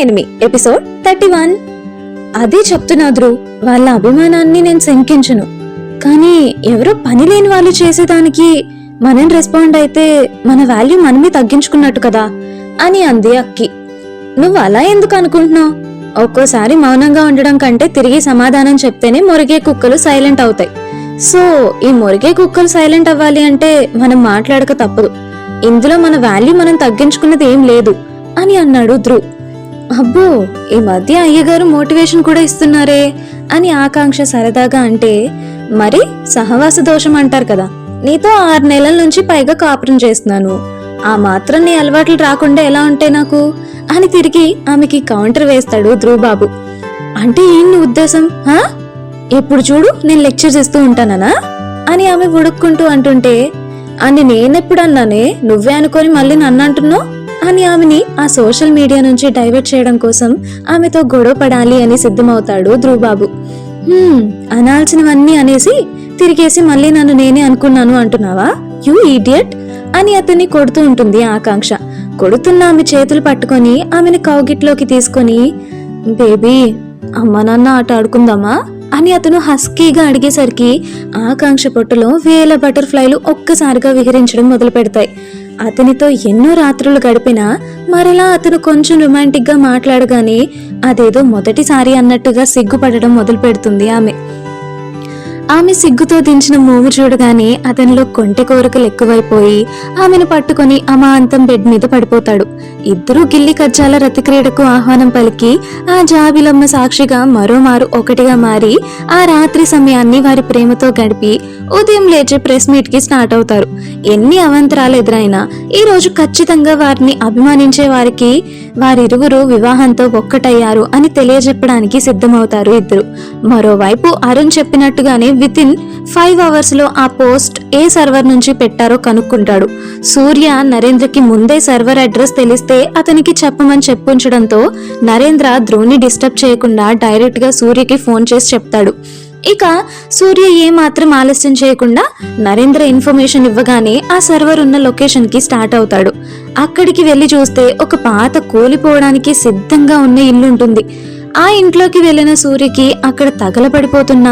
Enemy episode thirty one. అదే చెప్తున్నాధ్రు వాళ్ళ అభిమానాన్ని నేను శంకించను. కానీ ఎవరో పని లేని వాళ్ళు చేసేదానికి మనం రెస్పాండ్ అయితే మన వాల్యూ మనమే తగ్గించుకున్నట్టు కదా అని అంది అక్కి. నువ్వు అలా ఎందుకు అనుకుంటున్నావు? ఒక్కోసారి మౌనంగా ఉండడం కంటే తిరిగి సమాధానం చెప్తేనే మురిగే కుక్కలు సైలెంట్ అవుతాయి. సో ఈ మురిగే కుక్కలు సైలెంట్ అవ్వాలి అంటే మనం మాట్లాడక తప్పదు. ఇందులో మన వాల్యూ మనం తగ్గించుకున్నది ఏం లేదు అని అన్నాడు ధ్రువ్. అబ్బో ఈ మధ్య అయ్యగారు మోటివేషన్ కూడా ఇస్తున్నారే అని ఆకాంక్ష సరదాగా అంటే మరి సహవాస దోషం అంటారు కదా నీతో ఆరు నెలల నుంచి పైగా కాపురం చేస్తున్నాను. ఆ మాత్రం నీ అలవాట్లు రాకుండా ఎలా ఉంటాయి నాకు? అని తిరిగి ఆమెకి కౌంటర్ వేస్తాడు ధ్రువబాబు. అంటే ఏంటి ఉద్దేశం హా? ఎప్పుడు చూడు నేను లెక్చర్ చేస్తూ ఉంటానా అని ఆమె ఉడుక్కుంటూ అంటుంటే అని నేనెప్పుడు అన్నానే నువ్వే అనుకొని మళ్ళీ నన్ను అంటున్నావు? అని ఆమెని ఆ సోషల్ మీడియా నుంచి డైవర్ట్ చేయడం కోసం ఆమెతో గొడవ పడాలి అని సిద్ధమవుతాడు ధ్రువబాబు. అనాల్సినవన్నీ అనేసి తిరిగేసి మళ్ళీ నన్ను నేనే అనుకున్నాను అంటున్నావా? యూ ఈడియట్ అని అతన్ని కొడుతూ ఉంటుంది ఆకాంక్ష. కొడుతున్న ఆమె చేతులు పట్టుకొని ఆమెను కౌగిట్లోకి తీసుకొని బేబీ అమ్మ నాన్న ఆట ఆడుకుందామా? అని అతను హస్కీగా అడిగేసరికి ఆకాంక్ష పొట్టులో వేల బటర్ఫ్లైలు ఒక్కసారిగా విహరించడం మొదలు పెడతాయి అతనితో ఎన్నో రాత్రులు గడిపినా మరలా అతను కొంచెం రొమాంటిక్గా మాట్లాడగానే అదేదో మొదటిసారి అన్నట్టుగా సిగ్గుపడడం మొదలు పెడుతుంది ఆమె. ఆమె సిగ్గుతో దించిన మోము చూడగానే అతనిలో కొంటె కోరికలు ఎక్కువైపోయి ఆమెను పట్టుకొని అమాంతం బెడ్ మీద పడిపోతాడు. ఇద్దరూ గిల్లి కజ్జాల రతిక్రీడకు ఆహ్వానం పలికి ఆ జాబిలమ్మ సాక్షిగా మరోమారు ఒకటిగా మారి ఆ రాత్రి సమయాన్ని వారి ప్రేమతో గడిపి ఉదయం లేచి ప్రెస్ మీట్కి స్టార్ట్ అవుతారు. ఎన్ని అవంతరాలు ఎదురైనా ఈ రోజు ఖచ్చితంగా వారిని అభిమానించే వారికి వారిరువురు వివాహంతో ఒక్కటయ్యారు అని తెలియజెప్పడానికి సిద్ధమవుతారు ఇద్దరు. మరోవైపు అరుణ్ చెప్పినట్టుగానే విత్ ఇన్ ఫైవ్ అవర్స్లో ఆ పోస్ట్ ఏ సర్వర్ నుంచి పెట్టారో కనుక్కుంటాడు. సూర్య నరేంద్రకి ముందే సర్వర్ అడ్రస్ తెలిస్తే అతనికి చెప్పమని చెప్పుంచడంతో నరేంద్ర ధ్రువుని డిస్టర్బ్ చేయకుండా డైరెక్ట్గా సూర్యకి ఫోన్ చేసి చెప్తాడు. ఇక సూర్య ఏ మాత్రం ఆలస్యం చేయకుండా నరేంద్ర ఇన్ఫర్మేషన్ ఇవ్వగానే ఆ సర్వర్ ఉన్న లొకేషన్కి స్టార్ట్ అవుతాడు. అక్కడికి వెళ్ళి చూస్తే ఒక పాత కూలిపోవడానికి సిద్ధంగా ఉన్న ఇల్లు ఉంటుంది ఆ ఇంట్లోకి వెళ్ళిన సూర్యకి అక్కడ తగలబడిపోతున్న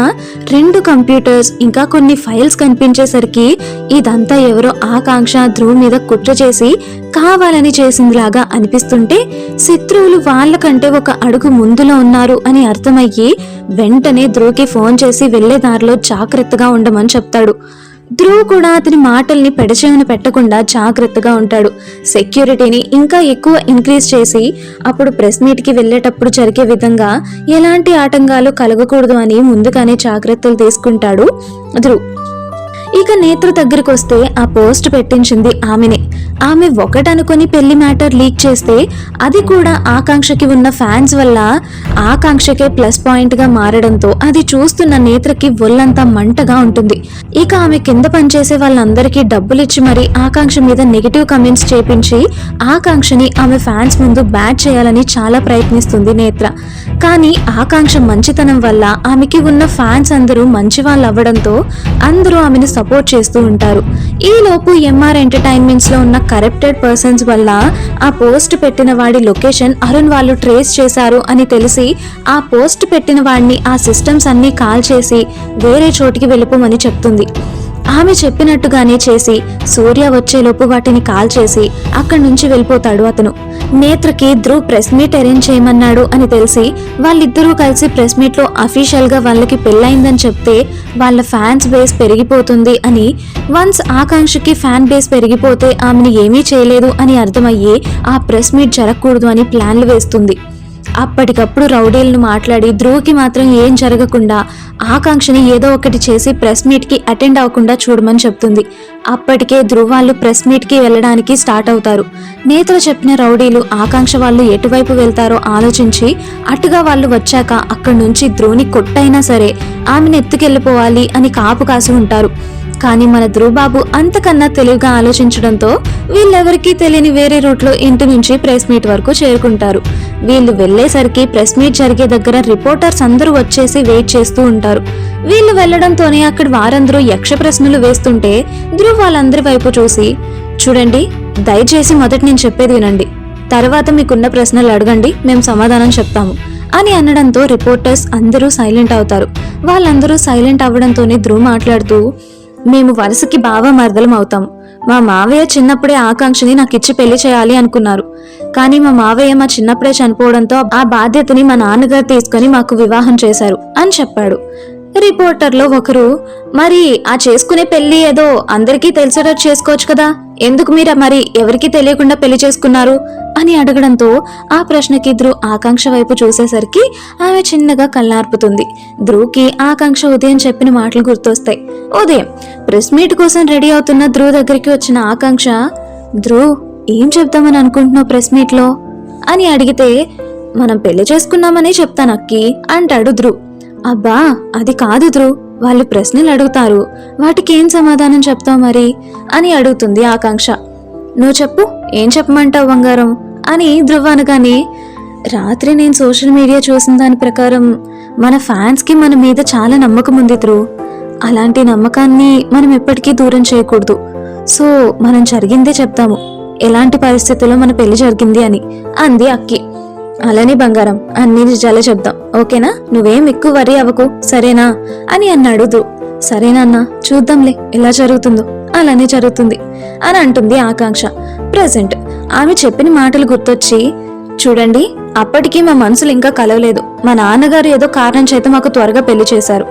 రెండు కంప్యూటర్స్ ఇంకా కొన్ని ఫైల్స్ కనిపించేసరికి ఇదంతా ఎవరో ఆకాంక్ష ధ్రువ్ మీద కుట్ర చేసి కావాలని చేసిందిలాగా అనిపిస్తుంటే శత్రువులు వాళ్ళకంటే ఒక అడుగు ముందులో ఉన్నారు అని అర్థమయ్యి వెంటనే ధ్రువ్కి ఫోన్ చేసి వెళ్ళే దారిలో జాగ్రత్తగా ఉండమని చెప్తాడు. ధ్రువ్ కూడా అతని మాటల్ని పెడచెవిన పెట్టకుండా జాగ్రత్తగా ఉంటాడు. సెక్యూరిటీని ఇంకా ఎక్కువ ఇంక్రీజ్ చేసి అప్పుడు ప్రెస్ మీట్కి వెళ్ళేటప్పుడు జరిగే విధంగా ఎలాంటి ఆటంకాలు కలగకూడదు అని ముందుగానే జాగ్రత్తలు తీసుకుంటాడు ధ్రువ్. ఇక నేత్ర దగ్గరికి వస్తే ఆ పోస్ట్ పెట్టించింది ఆమెనే. ఆమె ఒకటనుకొని పెళ్ళి మ్యాటర్ లీక్ చేస్తే అది కూడా ఆకాంక్షకి ఉన్న ఫ్యాన్స్ వల్ల ఆకాంక్షకే ప్లస్ పాయింట్గా మారడంతో అది చూస్తున్న నేత్రకి ఒళ్ళంతా మంటగా ఉంటుంది. ఇక ఆమె కింద పనిచేసే వాళ్ళందరికీ డబ్బులు ఇచ్చి మరి ఆకాంక్ష మీద నెగిటివ్ కమెంట్స్ చేపించి ఆకాంక్షని ఆమె ఫ్యాన్స్ ముందు బ్యాట్ చేయాలని చాలా ప్రయత్నిస్తుంది నేత్ర. కానీ ఆకాంక్ష మంచితనం వల్ల ఆమెకి ఉన్న ఫ్యాన్స్ అందరూ మంచి వాళ్ళు అవ్వడంతో అందరూ ఆమెను సపోర్ట్ చేస్తూ ఉంటారు. ఈ లోపు ఎంఆర్ ఎంటర్టైన్మెంట్స్లో ఉన్న కరప్టెడ్ పర్సన్స్ వల్ల ఆ పోస్ట్ పెట్టిన వాడి లొకేషన్ అరుణ్ వాళ్ళు ట్రేస్ చేశారు అని తెలిసి ఆ పోస్ట్ పెట్టిన వాడిని ఆ సిస్టమ్స్ అన్ని కాల్ చేసి వేరే చోటికి వెళ్ళిపోమని చెప్తుంది. ఆమె చెప్పినట్టుగానే చేసి సూర్య వచ్చేలోపు వాటిని కాల్ చేసి అక్కడి నుంచి వెళ్ళిపోతాడు అతను. నేత్రకి ధ్రువ్ ప్రెస్ మీట్ అరేంజ్ చేయమన్నాడు అని తెలిసి వాళ్ళిద్దరూ కలిసి ప్రెస్ మీట్లో అఫీషియల్గా వాళ్ళకి పెళ్ళైందని చెప్తే వాళ్ళ ఫ్యాన్స్ బేస్ పెరిగిపోతుంది అని వన్స్ ఆకాంక్షకి ఫ్యాన్ బేస్ పెరిగిపోతే ఆమెను ఏమీ చేయలేదు అని అర్థమయ్యి ఆ ప్రెస్ మీట్ జరగకూడదు అని ప్లాన్లు వేస్తుంది. అప్పటికప్పుడు రౌడీలను మాట్లాడి ధ్రువ్కి మాత్రం ఏం జరగకుండా ఆకాంక్షని ఏదో ఒకటి చేసి ప్రెస్ మీట్కి అటెండ్ అవ్వకుండా చూడమని చెప్తుంది. అప్పటికే ధ్రువ్ వాళ్ళు ప్రెస్ మీట్కి వెళ్ళడానికి స్టార్ట్ అవుతారు. నేతలు చెప్పిన రౌడీలు ఆకాంక్ష వాళ్ళు ఎటువైపు వెళ్తారో ఆలోచించి అటుగా వాళ్ళు వచ్చాక అక్కడి నుంచి ధ్రువుని కొట్టైనా సరే ఆమెను ఎత్తుకెళ్ళిపోవాలి అని కాపు కాసి ఉంటారు. కానీ మన ధ్రువబాబు అంతకన్నా తెలివిగా ఆలోచించడంతో వీళ్ళెవరికీ తెలియని వేరే రూట్లో ఇంటి నుంచి ప్రెస్ మీట్ వరకు చేరుకుంటారు. వీళ్ళు వెళ్ళేసరికి ప్రెస్ మీట్ జరిగే దగ్గర రిపోర్టర్స్ అందరూ వచ్చేసి వెయిట్ చేస్తూ ఉంటారు. వీళ్ళు వెళ్ళడంతోనే అక్కడ వారందరూ యక్ష ప్రశ్నలు వేస్తుంటే ధ్రువ్ వాళ్ళందరి వైపు చూసి చూడండి దయచేసి మొదటి నేను చెప్పేది వినండి. తర్వాత మీకున్న ప్రశ్నలు అడగండి మేము సమాధానం చెప్తాము. అని అనడంతో రిపోర్టర్స్ అందరూ సైలెంట్ అవుతారు. వాళ్ళందరూ సైలెంట్ అవ్వడంతోనే ధ్రువ్ మాట్లాడుతూ మేము వరుసకి బాగా మరదలం అవుతాం. మా మావయ్య చిన్నప్పుడే ఆకాంక్షని నాకు ఇచ్చి పెళ్ళి చేయాలి అనుకున్నారు. కానీ మా మావయ్య మా చిన్నప్పుడే చనిపోవడంతో ఆ బాధ్యతని మా నాన్నగారు తీసుకొని మాకు వివాహం చేశారు అని చెప్పాడు. రిపోర్టర్లో ఒకరు మరి ఆ చేసుకునే పెళ్ళి ఏదో అందరికీ తెలిసేటట్టు చేసుకోవచ్చు కదా? ఎందుకు మీరా మరి ఎవరికీ తెలియకుండా పెళ్ళి చేసుకున్నారు అని అడగడంతో ఆ ప్రశ్నకి ధ్రువ్ ఆకాంక్ష వైపు చూసేసరికి ఆమె చిన్నగా కళ్ళార్పుతుంది. ధ్రువ్కి ఆకాంక్ష ఉదయం చెప్పిన మాటలు గుర్తొస్తాయి. ఉదయం ప్రెస్ మీట్ కోసం రెడీ అవుతున్న ధ్రువ్ దగ్గరికి వచ్చిన ఆకాంక్ష ధ్రువ్ ఏం చెప్దామని అనుకుంటున్నావు ప్రెస్ మీట్లో? అని అడిగితే మనం పెళ్ళి చేసుకున్నామని చెప్తాను అక్కి అంటాడు ధ్రువ్. అబ్బా అది కాదు ధ్రువ్. వాళ్ళు ప్రశ్నలు అడుగుతారు. వాటికేం సమాధానం చెప్తావు మరి? అని అడుగుతుంది ఆకాంక్ష. నువ్వు చెప్పు ఏం చెప్పమంటావు బంగారం? అని ధ్రువ్ అనగానే రాత్రి నేను సోషల్ మీడియా చూసిన దాని ప్రకారం మన ఫ్యాన్స్కి మన మీద చాలా నమ్మకం ఉంది ధ్రువ్. అలాంటి నమ్మకాన్ని మనం ఎప్పటికీ దూరం చేయకూడదు. సో మనం జరిగిందే చెప్తాము. ఎలాంటి పరిస్థితుల్లో మన పెళ్ళి జరిగింది అని అంది అక్కి. అలానే బంగారం అన్ని నిజాలే చెప్దాం. ఓకేనా? నువ్వేం ఎక్కువ వరి అవ్వకు. సరేనా? అని అన్నాడు ధ్రువ్. సరేనా అన్న చూద్దాంలే ఎలా జరుగుతుందో. అలానే జరుగుతుంది అని అంటుంది ఆకాంక్ష. ప్రజెంట్ ఆమె చెప్పిన మాటలు గుర్తొచ్చి చూడండి అప్పటికీ మా మనసులు ఇంకా కలవలేదు. మా నాన్నగారు ఏదో కారణం చేత మాకు త్వరగా పెళ్ళి చేశారు.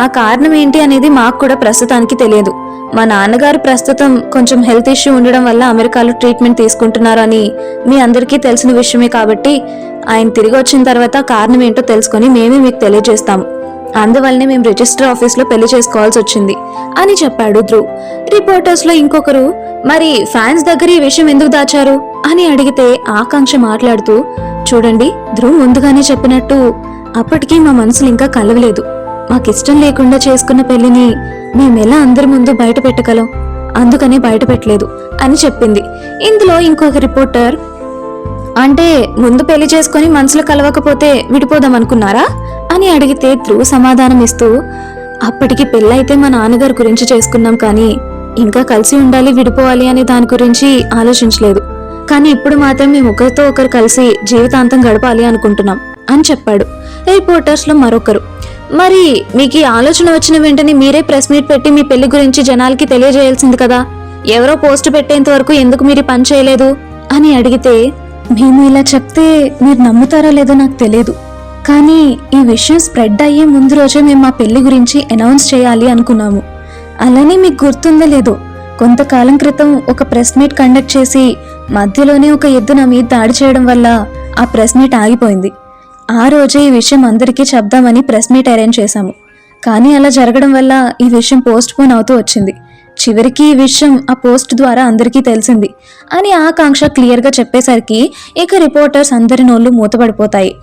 ఆ కారణం ఏంటి అనేది మాకు కూడా ప్రస్తుతానికి తెలియదు. మా నాన్నగారు ప్రస్తుతం కొంచెం హెల్త్ ఇష్యూ ఉండడం వల్ల అమెరికాలో ట్రీట్మెంట్ తీసుకుంటున్నారని మీ అందరికీ తెలిసిన విషయమే కాబట్టి ఆయన తిరిగి వచ్చిన తర్వాత కారణం ఏంటో తెలుసుకొని మేమే మీకు తెలియజేస్తాము. అందువల్లనే మేము రిజిస్టర్ ఆఫీస్లో పెళ్ళి చేసుకోవాల్సి వచ్చింది అని చెప్పాడు ధ్రువ్. రిపోర్టర్స్లో ఇంకొకరు మరి ఫ్యాన్స్ దగ్గర ఈ విషయం ఎందుకు దాచారు? అని అడిగితే ఆకాంక్ష మాట్లాడుతూ చూడండి ధ్రువ్ ముందుగానే చెప్పినట్టు అప్పటికీ మా మనసులు ఇంకా కలవలేదు. మాకిష్టం లేకుండా చేసుకున్న పెళ్ళిని మేమెలా అందరి ముందు బయట పెట్టగలం? అందుకనే బయట పెట్టలేదు అని చెప్పింది. ఇందులో ఇంకొక రిపోర్టర్. అంటే ముందు పెళ్ళి చేసుకుని మనసులు కలవకపోతే విడిపోదాం అనుకున్నారా అని అడిగితే ధ్రువ్ సమాధానం ఇస్తూ అప్పటికి పెళ్ళైతే మా నాన్నగారి గురించి చేసుకున్నాం కానీ ఇంకా కలిసి ఉండాలి విడిపోవాలి అనే దాని గురించి ఆలోచించలేదు. కానీ ఇప్పుడు మాత్రం మేము ఒకరితో ఒకరు కలిసి జీవితాంతం గడపాలి అనుకుంటున్నాం అని చెప్పాడు. రిపోర్టర్స్లో మరొకరు. మరి మీకు ఈ ఆలోచన వచ్చిన వెంటనే మీరే ప్రెస్ మీట్ పెట్టి మీ పెళ్ళి గురించి జనాలకి తెలియజేయాల్సింది కదా? ఎవరో పోస్ట్ పెట్టేంత వరకు ఎందుకు మీరు పని చేయలేదు? అని అడిగితే మేము ఇలా చెప్తే మీరు నమ్ముతారో లేదో నాకు తెలియదు. కానీ ఈ విషయం స్ప్రెడ్ అయ్యే ముందు రోజే మేము మా పెళ్ళి గురించి అనౌన్స్ చేయాలి అనుకున్నాము. అలానే మీకు గుర్తుందో లేదో కొంతకాలం క్రితం ఒక ప్రెస్ మీట్ కండక్ట్ చేసి మధ్యలోనే ఒక ఎద్దు నా మీద దాడి చేయడం వల్ల ఆ ప్రెస్ మీట్ ఆగిపోయింది. ఆ రోజే ఈ విషయం అందరికీ చెప్దామని ప్రెస్ మీట్ అరేంజ్ చేశాము. కానీ అలా జరగడం వల్ల ఈ విషయం పోస్ట్ పోన్ అవుతూ వచ్చింది. చివరికి ఈ విషయం ఆ పోస్ట్ ద్వారా అందరికీ తెలిసింది. అని ఆకాంక్ష క్లియర్గా చెప్పేసరికి ఇక రిపోర్టర్స్ అందరి నోళ్ళు మూతపడిపోతాయి.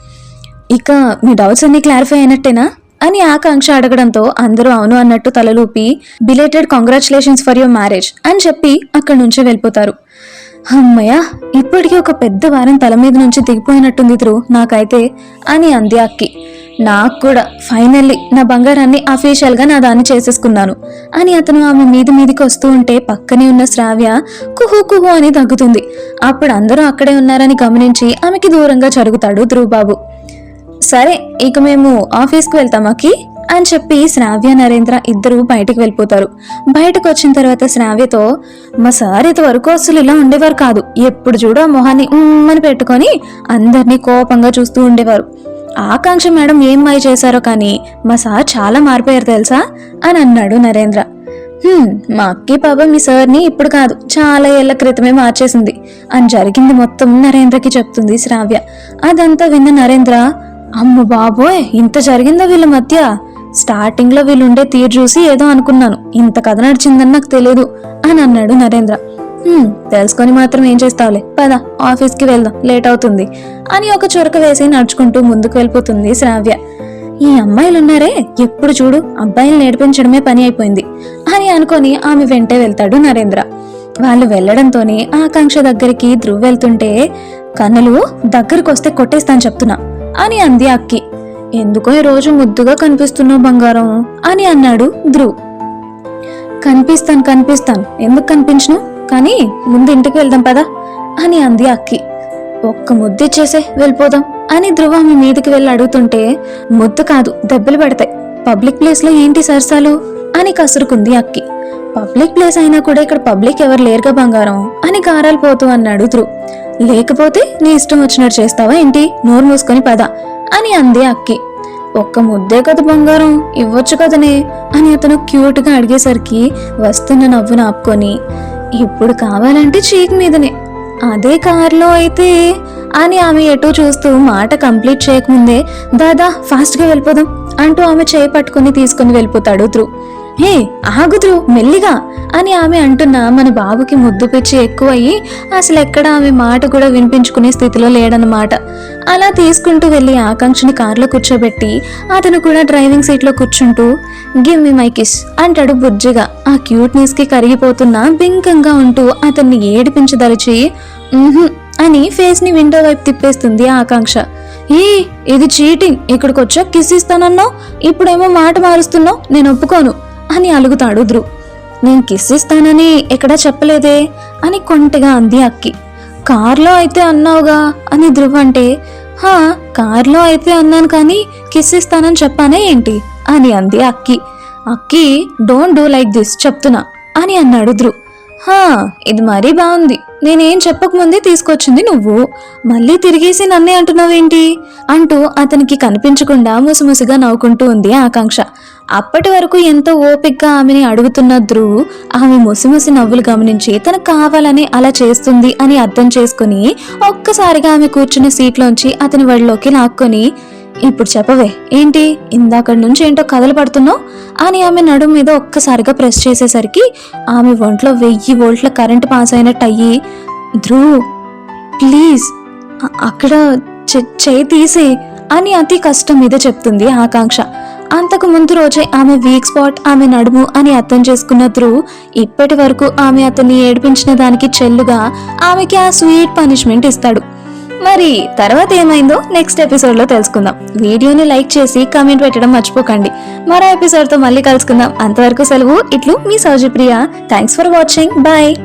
ఇక మీ డౌట్స్ అన్ని క్లారిఫై అయినట్టేనా? అని ఆకాంక్ష అడగడంతో అందరూ అవును అన్నట్టు తలలూపి belated congratulations for your marriage అని చెప్పి అక్కడి నుంచే వెళ్ళిపోతారు. అమ్మయ్య ఇప్పటికీ ఒక పెద్ద వారం తల మీద నుంచి దిగిపోయినట్టుంది త్రూ నాకైతే అని అంది అక్కి. నాకు కూడా ఫైనల్లీ నా బంగారాన్ని అఫీషియల్గా నా దాన్ని చేసేసుకున్నాను అని అతను ఆమె మీది మీదికి వస్తూ ఉంటే పక్కనే ఉన్న శ్రావ్య కుహు కుహు అని తగ్గుతుంది. అప్పుడు అందరూ అక్కడే ఉన్నారని గమనించి ఆమెకి దూరంగా జరుగుతాడు ధ్రువబాబు. సరే ఇక మేము ఆఫీస్కి వెళ్తామాకి అని చెప్పి శ్రావ్య నరేంద్ర ఇద్దరు బయటికి వెళ్ళిపోతారు. బయటకు వచ్చిన తర్వాత శ్రావ్యతో మా సార్ ఇంతవరకు అసలు ఇలా ఉండేవారు కాదు. ఎప్పుడు చూడో ఆ మొహాన్ని ఉమ్మని పెట్టుకొని అందరినీ కోపంగా చూస్తూ ఉండేవారు. ఆకాంక్ష మేడం ఏం మై చేశారో కానీ మా సార్ చాలా మారిపోయారు తెలుసా? అని అన్నాడు నరేంద్ర. మా అక్కి పాప మీ సార్ని ఇప్పుడు కాదు చాలా ఏళ్ళ క్రితమే మార్చేసింది అని జరిగింది మొత్తం నరేంద్రకి చెప్తుంది శ్రావ్య. అదంతా విన్న నరేంద్ర అమ్మ బాబోయ్ ఇంత జరిగిందా వీళ్ళ మధ్య? స్టార్టింగ్లో వీళ్ళుండే వీళ్ళు ఉండే తీరు చూసి ఏదో అనుకున్నాను. ఇంత కథ నడిచిందని నాకు తెలియదు అని అన్నాడు నరేంద్ర. తెలుసుకొని మాత్రం ఏం చేస్తావులే. పద ఆఫీస్కి వెళ్దాం లేట్ అవుతుంది అని ఒక చొరక వేసి నడుచుకుంటూ ముందుకు వెళ్ళిపోతుంది శ్రావ్య. ఈ అమ్మాయిలు ఉన్నారే ఎప్పుడు చూడు అబ్బాయిలు నేర్పించడమే పని అయిపోయింది అని అనుకొని ఆమె వెంటే వెళ్తాడు నరేంద్ర. వాళ్ళు వెళ్ళడంతోనే ఆకాంక్ష దగ్గరికి ధ్రువ్ వెళ్తుంటే కన్నులు దగ్గరకు వస్తే కొట్టేస్తాను చెప్తున్నా. అని అంది అక్కి. ఎందుకో ఈ రోజు ముద్దుగా కనిపిస్తున్నావు బంగారం? అని అన్నాడు ధ్రువ్. కనిపిస్తాను కనిపిస్తాను. ఎందుకు కనిపించను? కానీ ముందు ఇంటికి వెళ్దాం పదా అని అంది అక్కి. ఒక్క ముద్దు ఇచ్చేసే వెళ్ళిపోదాం అని ధ్రువ ఆమె మీదకి వెళ్ళి అడుగుతుంటే ముద్దు కాదు దెబ్బలు పడతాయి. పబ్లిక్ ప్లేస్లో ఏంటి సరసాలు? అని కసురుకుంది అక్కి. పబ్లిక్ ప్లేస్ అయినా కూడా ఇక్కడ పబ్లిక్ ఎవరు లేరుగా బంగారం? అని కారాలు పోతూ అన్నాడు ధ్రువ్. లేకపోతే నీ ఇష్టం వచ్చినట్టు చేస్తావా ఏంటి? నోరు మూసుకొని పద అని అంది అక్కి. ఒక్క ముద్దే కదా బంగారం ఇవ్వచ్చు కదనే అని అతను క్యూట్గా అడిగేసరికి వస్తున్న నవ్వును ఆపుకొని ఇప్పుడు కావాలంటే చీక్ మీదనే. అదే కారులో అయితే అని ఆమె ఎటో చూస్తూ మాట కంప్లీట్ చేయకముందే దాదా ఫాస్ట్గా వెళ్ళిపోదాం అంటూ ఆమె చేయి పట్టుకుని తీసుకుని వెళ్ళిపోతాడు ధ్రువ్. హే ఆగుదురు మెల్లిగా అని ఆమె అంటున్న మన బాబుకి ముద్దు పిచ్చి ఎక్కువయ్యి అసలు ఎక్కడ ఆమె మాట కూడా వినిపించుకునే స్థితిలో లేడన్నమాట. అలా తీసుకుంటూ వెళ్ళి ఆకాంక్షని కారులో కూర్చోబెట్టి అతను కూడా డ్రైవింగ్ సీట్లో కూర్చుంటూ గివ్ మీ మై కిస్ అంటాడు బుజ్జిగా. ఆ క్యూట్నెస్కి కరిగిపోతున్న బింకంగా ఉంటూ అతన్ని ఏడిపించదలిచి అని ఫేస్ని విండో వైపు తిప్పేస్తుంది ఆకాంక్ష. ఏ ఇది చీటింగ్ ఇక్కడికి వచ్చా కిస్ ఇస్తానన్నావు? ఇప్పుడేమో మాట మారుస్తున్నావు? నేను ఒప్పుకోను. అని అలుగుతాడు ధ్రువ్. నేను కిస్ ఇస్తానని ఎక్కడా చెప్పలేదే అని కొంటగా అంది అక్కి. కార్లో అయితే అన్నావుగా అని ధ్రువ్ అంటే హా కార్లో అయితే అన్నాను కానీ కిస్ ఇస్తానని చెప్పానే ఏంటి? అని అంది అక్కి. అక్కి డోంట్ డూ లైక్ దిస్ చెప్తున్నా అని అన్నాడు ధ్రువ్. హా ఇది మరీ బాగుంది. నేనేం చెప్పకముందే తీసుకొచ్చింది నువ్వు. మళ్ళీ తిరిగేసి నన్నే అంటున్నావేంటి? అంటూ అతనికి కనిపించకుండా ముసిముసిగా నవ్వుకుంటూ ఉంది ఆకాంక్ష. అప్పటి వరకు ఎంతో ఓపిగ్గా ఆమెని అడుగుతున్న ధ్రువ్ ఆమె ముసిముసి నవ్వులు గమనించి తనకు కావాలని అలా చేస్తుంది అని అర్థం చేసుకుని ఒక్కసారిగా ఆమె కూర్చున్న సీట్లోంచి అతని వడిలోకి లాక్కొని ఇప్పుడు చెప్పవే. ఏంటి? ఇందాకడి నుంచి ఏంటో కథలు పడుతున్నావు? అని ఆమె నడుము మీద ఒక్కసారిగా ప్రెస్ చేసేసరికి ఆమె ఒంట్లో వెయ్యి వోల్ట్ల కరెంట్ పాస్ అయినట్టు అయ్యి ధ్రువ్ ప్లీజ్ అక్కడ చె- చేయి తీసి అని అతి కష్టం మీద చెప్తుంది ఆకాంక్ష. అంతకు ముందు రోజే ఆమె వీక్ స్పాట్ ఆమె నడుము అని అర్థం చేసుకున్న ధ్రువ్ ఇప్పటి వరకు ఆమె అతన్ని ఏడిపించిన దానికి చెల్లుగా ఆమెకి ఆ స్వీట్ పనిష్మెంట్ ఇస్తాడు. మరి తర్వాత ఏమైందో నెక్స్ట్ ఎపిసోడ్లో తెలుసుకుందాం. వీడియోని లైక్ చేసి కామెంట్ పెట్టడం మర్చిపోకండి. మరో ఎపిసోడ్తో మళ్ళీ కలుసుకుందాం. అంతవరకు సెలవు ఇట్లు మీ Souji Priya thanks for watching bye